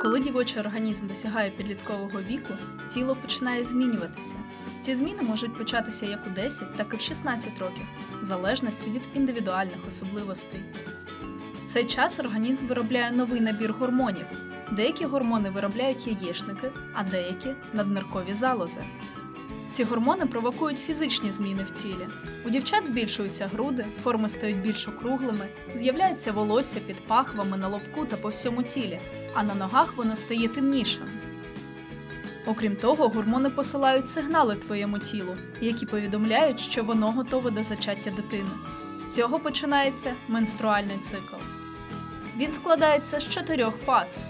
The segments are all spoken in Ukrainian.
Коли дівочий організм досягає підліткового віку, тіло починає змінюватися. Ці зміни можуть початися як у 10, так і в 16 років, в залежності від індивідуальних особливостей. В цей час організм виробляє новий набір гормонів. Деякі гормони виробляють яєчники, а деякі надниркові залози. Ці гормони провокують фізичні зміни в тілі. У дівчат збільшуються груди, форми стають більш округлими, з'являється волосся під пахвами на лобку та по всьому тілі, а на ногах воно стає темнішим. Окрім того, гормони посилають сигнали твоєму тілу, які повідомляють, що воно готове до зачаття дитини. З цього починається менструальний цикл. Він складається з чотирьох фаз.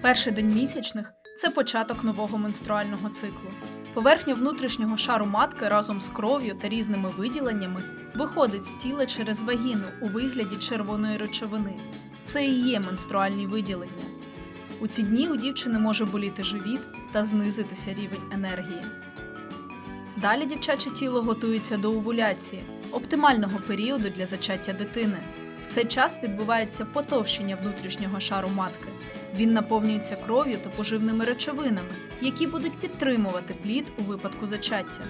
Перший день місячних це початок нового менструального циклу. Поверхня внутрішнього шару матки разом з кров'ю та різними виділеннями виходить з тіла через вагіну у вигляді червоної речовини. Це і є менструальні виділення. У ці дні у дівчини може боліти живіт та знизитися рівень енергії. Далі дівчаче тіло готується до овуляції, оптимального періоду для зачаття дитини. В цей час відбувається потовщення внутрішнього шару матки. Він наповнюється кров'ю та поживними речовинами, які будуть підтримувати плід у випадку зачаття.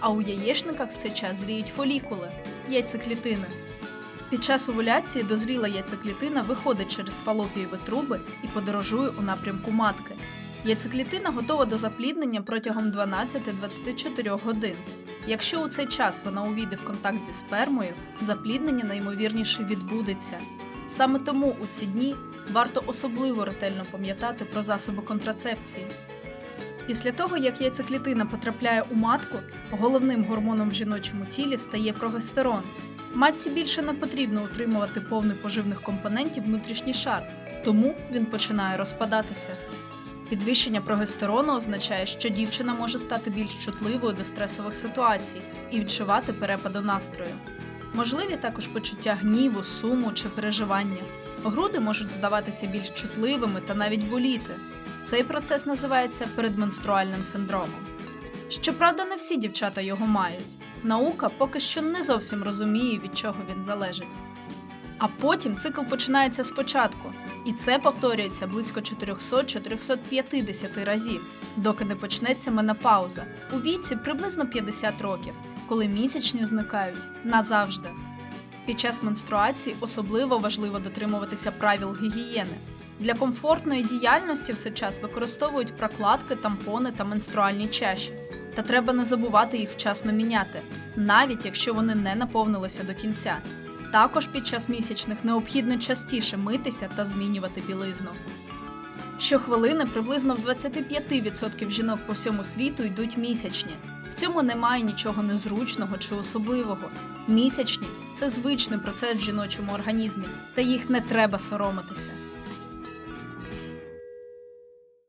А у яєчниках в цей час зріють фолікули яйцеклітини. Під час овуляції дозріла яйцеклітина виходить через фалопієві труби і подорожує у напрямку матки. Яйцеклітина готова до запліднення протягом 12-24 годин. Якщо у цей час вона увійде в контакт зі спермою, запліднення наймовірніше відбудеться. Саме тому у ці дні варто особливо ретельно пам'ятати про засоби контрацепції. Після того, як яйцеклітина потрапляє у матку, головним гормоном в жіночому тілі стає прогестерон. Матці більше не потрібно утримувати повний поживних компонентів внутрішній шар, тому він починає розпадатися. Підвищення прогестерону означає, що дівчина може стати більш чутливою до стресових ситуацій і відчувати перепаду настрою. Можливі також почуття гніву, суму чи переживання. Груди можуть здаватися більш чутливими та навіть боліти. Цей процес називається передменструальним синдромом. Щоправда, не всі дівчата його мають. Наука поки що не зовсім розуміє, від чого він залежить. А потім цикл починається спочатку, і це повторюється близько 400-450 разів, доки не почнеться менопауза у віці приблизно 50 років, коли місячні зникають назавжди. Під час менструації особливо важливо дотримуватися правил гігієни. Для комфортної діяльності в цей час використовують прокладки, тампони та менструальні чаші. Та треба не забувати їх вчасно міняти, навіть якщо вони не наповнилися до кінця. Також під час місячних необхідно частіше митися та змінювати білизну. Щохвилини приблизно в 25% жінок по всьому світу йдуть місячні. В цьому немає нічого незручного чи особливого. Місячні це звичний процес в жіночому організмі, та їх не треба соромитися.